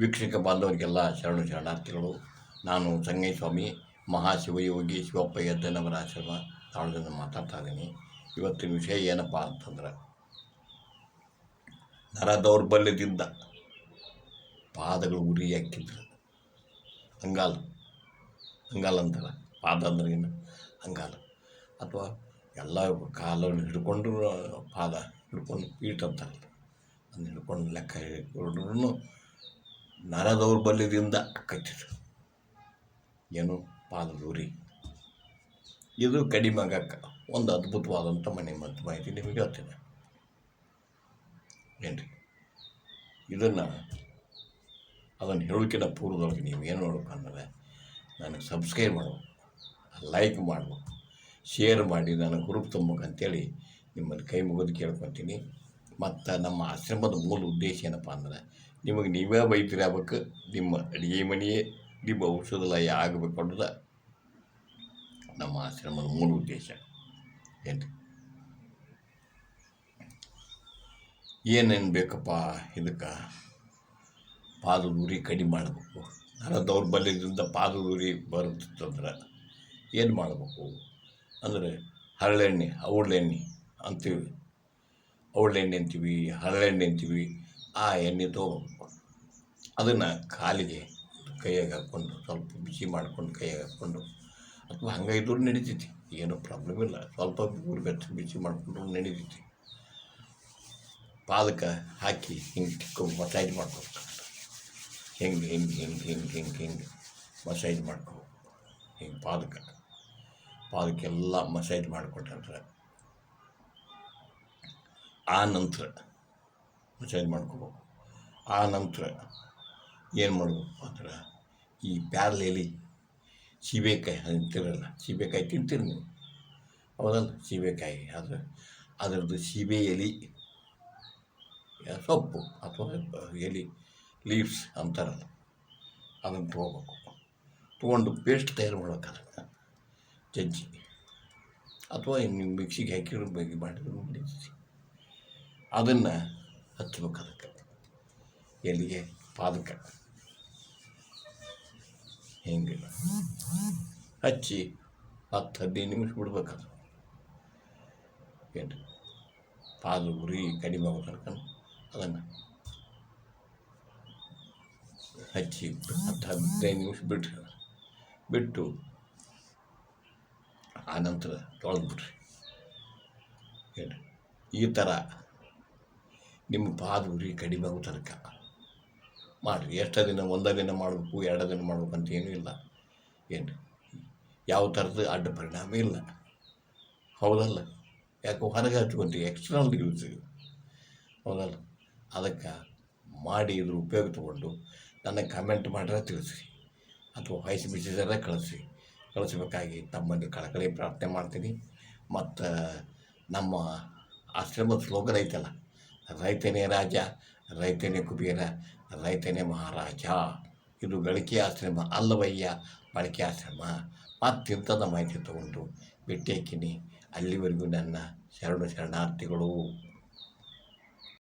ವೀಕ್ಷಕ ಬಾಂಧವರಿಗೆಲ್ಲ ಶರಣು ಶರಣಾರ್ಥಿಗಳು, ನಾನು ಸಂಗಯ್ಯಸ್ವಾಮಿ ಮಹಾಶಿವಯೋಗಿ ಶಿವಪ್ಪ ಯಜ್ಜನವರ ಆಶ್ರಮ ತಾಳದಿಂದ ಮಾತಾಡ್ತಾ ಇದ್ದೀನಿ. ಇವತ್ತಿನ ವಿಷಯ ಏನಪ್ಪ ಅಂತಂದ್ರೆ, ನರ ದೌರ್ಬಲ್ಯದಿಂದ ಪಾದಗಳು ಉರಿ ಹಾಕಿದ್ರು. ಅಂಗಾಲ ಅಂಗಾಲ ಅಂತಾರೆ, ಪಾದ ಅಂದ್ರೆ ಏನು? ಅಂಗಾಲ. ಅಥವಾ ಎಲ್ಲ ಕಾಲನ್ನು ಹಿಡ್ಕೊಂಡು, ಪಾದ ಹಿಡ್ಕೊಂಡು ಪೀಠ ಅಂತಾರಲ್ಲ, ಅದನ್ನ ಹಿಡ್ಕೊಂಡು ಲೆಕ್ಕ ಹಿಡ್ಕೊಂಡ್ರು ನರ ದೌರ್ಬಲ್ಯದಿಂದ ಕಟ್ಟಿದ್ರು ಏನು ಪಾದದೂರಿ? ಇದು ಕಡಿಮೆ ಆಗಕ್ಕೆ ಒಂದು ಅದ್ಭುತವಾದಂಥ ಮನೆ ಮತ್ತು ಮಾಹಿತಿ ನಿಮಗೆ ಹೇಳ್ತೇನೆ. ಏನು ರೀ ಇದನ್ನು ಅದನ್ನು ಹೇಳೋಕ್ಕಿಂತ ಪೂರ್ವದೊಳಗೆ ನೀವು ಏನು ನೋಡ್ಬೇಕಂದ್ರೆ ನನಗೆ ಸಬ್ಸ್ಕ್ರೈಬ್ ಮಾಡ್ಬೇಕು ಲೈಕ್ ಮಾಡಬೇಕು ಶೇರ್ ಮಾಡಿ ನನಗೆ ಗ್ರೂಪ್ ತುಂಬಬೇಕಂತೇಳಿ ನಿಮ್ಮಲ್ಲಿ ಕೈ ಮುಗಿದು ಕೇಳ್ಕೊತೀನಿ. ಮತ್ತು ನಮ್ಮ ಆಶ್ರಮದ ಮೂಲ ಉದ್ದೇಶ ಏನಪ್ಪ ಅಂದ್ರೆ ನಿಮಗೆ ನೀವೇ ವೈದ್ಯರಾಗಬೇಕು ನಿಮ್ಮ ಅಡುಗೆ ಮನೆಯೇ, ನಿಮ್ಮ ಔಷಧಾಲಯ ಆಗಬೇಕು ಅನ್ನೋದು ನಮ್ಮ ಆಶ್ರಮದ ಮೂಲ ಉದ್ದೇಶ. ಏನು ಏನೇನು ಬೇಕಪ್ಪ ಇದಕ್ಕೆ? ಪಾದದೂರಿ ಕಡಿಮೆ ಮಾಡಬೇಕು. ನರ ದೌರ್ಬಲ್ಯದಿಂದ ಪಾದದೂರಿ ಬರುತ್ತಂದ್ರೆ ಏನು ಮಾಡಬೇಕು? ಅಂದರೆ ಹರಳೆಣ್ಣೆ, ಅವಳೆಣ್ಣೆ ಅಂತೀವಿ ಔಡ್ಲೆಣ್ಣೆ ಅಂತೀವಿ, ಹರಳೆಣ್ಣೆ ಅಂತೀವಿ, ಆ ಎಣ್ಣೆ ತೊಗೊಬೇಕು ಅದನ್ನು ಕಾಲಿಗೆ ಕೈಯಾಗ ಹಾಕ್ಕೊಂಡು ಸ್ವಲ್ಪ ಬಿಸಿ ಮಾಡ್ಕೊಂಡು ಕೈಯಾಗ ಹಾಕ್ಕೊಂಡು, ಅಥವಾ ಹಂಗೆ ಇದ್ರೂ ನಡೀತೈತಿ ಏನೂ ಪ್ರಾಬ್ಲಮ್ ಇಲ್ಲ. ಸ್ವಲ್ಪ ಬೆಚ್ಚ ಬಿಸಿ ಮಾಡಿಕೊಂಡ್ರು ನಡೀತೈತಿ ಪಾದಕ ಹಾಕಿ ಹಿಂಗೆ ಟಿಕ್ಕೊಂಡು ಮಸಾಜ್ ಮಾಡ್ಕೊಬೇಕು. ಹಿಂಗೆ ಹಿಂಗೆ ಹಿಂಗೆ ಹಿಂಗೆ ಹಿಂಗೆ ಹಿಂಗೆ ಮಸಾಜ್ ಮಾಡ್ಕೋಬೇಕು. ಹಿಂಗೆ ಪಾದಕ ಪಾದಕ್ಕೆಲ್ಲ ಮಸಾಜ್ ಮಾಡಿಕೊಟ್ರೆ ಆ ನಂತರ ಚೇಂಜ್ ಮಾಡ್ಕೋಬೇಕು. ಆ ನಂತರ ಏನು ಮಾಡಬೇಕು ಅಂದ್ರೆ ಈ ಪ್ಯಾರ್ಲೆಲಿ ಸೀಬೆಕಾಯಿ ಅಂತಿರಲ್ಲ ಸೀಬೆಕಾಯಿ ತಿಂತೀರಿ ನೀವು. ಹೌದಲ್ಲ? ಸೀಬೆಕಾಯಿ ಅದು ಅದರದ್ದು ಸೀಬೆ ಎಲೆ ಸೊಪ್ಪು ಅಥವಾ ಎಲೆ ಲೀವ್ಸ್ ಅಂತಾರಲ್ಲ. ಅದನ್ನು ತೊಗೋಬೇಕು. ತೊಗೊಂಡು ಪೇಸ್ಟ್ ತಯಾರು ಮಾಡ್ಬೇಕಾದ್ರೆ ಜಜ್ಜಿ. ಅಥವಾ ನೀವು ಮಿಕ್ಸಿಗೆ ಹಾಕಿರೋ ಬಗ್ಗೆ ಮಾಡಿದ್ರು ಅದನ್ನು ಹಚ್ಚಬೇಕು ಅದಕ್ಕೆ ಎಲ್ಲಿಗೆ? ಪಾದಕ್ಕೆ. ಹಿಂಗೆ ಹಚ್ಚಿ ಹತ್ತು ಹದಿನೈದು ನಿಮಿಷ ಬಿಡ್ಬೇಕು ಅದು ಏನು ಪಾದ ಉರಿ ಕಡಿಮೆ ಆಗೋ ತನಕ ಅದನ್ನು ಹಚ್ಚಿ ಹತ್ತು ಹದಿನೈದು ನಿಮಿಷ ಬಿಟ್ಟು ಬಿಟ್ಟು ಆನಂತರ ತೊಳೆದ್ಬಿಟ್ರಿ ಏನು ಈ ಥರ ನಿಮ್ಮ ಪಾದ ಉರಿ ಕಡಿಮೆ ತನಕ. ಮಾಡಿರಿ. ಎಷ್ಟು ದಿನ, ಒಂದೇ ದಿನ ಮಾಡಬೇಕು, ಎರಡು ದಿನ ಮಾಡಬೇಕು ಅಂತ ಏನೂ ಇಲ್ಲ. ಏನು? ಯಾವ ಥರದ ಅಡ್ಡ ಪರಿಣಾಮ ಇಲ್ಲ. ಹೌದಲ್ಲ? ಯಾಕೆ ಹೊರಗೆ ಹಚ್ಕೊಂತೀವಿ ಎಕ್ಸ್ಟರ್ನಲ್ ಯೂಸ್ ಹೌದಲ್ಲ? ಅದಕ್ಕೆ ಮಾಡಿ ಇದ್ರ ಉಪಯೋಗ ತಗೊಂಡು ನನಗೆ ಕಮೆಂಟ್ ಮಾಡ್ರೆ ತಿಳಿಸಿ ಅಥವಾ ವಾಯ್ಸ್ ಮೆಸೇಜರ ಕಳಿಸಿ ಕಳಿಸ್ಬೇಕಾಗಿ ತಮ್ಮಲ್ಲಿ ಕಳಕಳಿ ಪ್ರಾರ್ಥನೆ ಮಾಡ್ತೀನಿ. ಮತ್ತು ನಮ್ಮ ಆಶ್ರಮದ ಸ್ಲೋಗನ್ ಐತಲ್ಲ ರೈತನೇ ರಾಜ, ರೈತನೇ ಕುಬೇರ, ರೈತನೇ ಮಹಾರಾಜ. ಇದು ಗಳಿಕೆ ಆಶ್ರಮ ಅಲ್ಲವಯ್ಯ ಬಳಕೆ ಆಶ್ರಮ. ಮತ್ತಿಂಥದ ಮಾಹಿತಿ ತಗೊಂಡು ಬಿಟ್ಟೇಕಿನಿ ಅಲ್ಲಿವರೆಗೂ ನನ್ನ ಶರಣು ಶರಣಾರ್ಥಿಗಳು.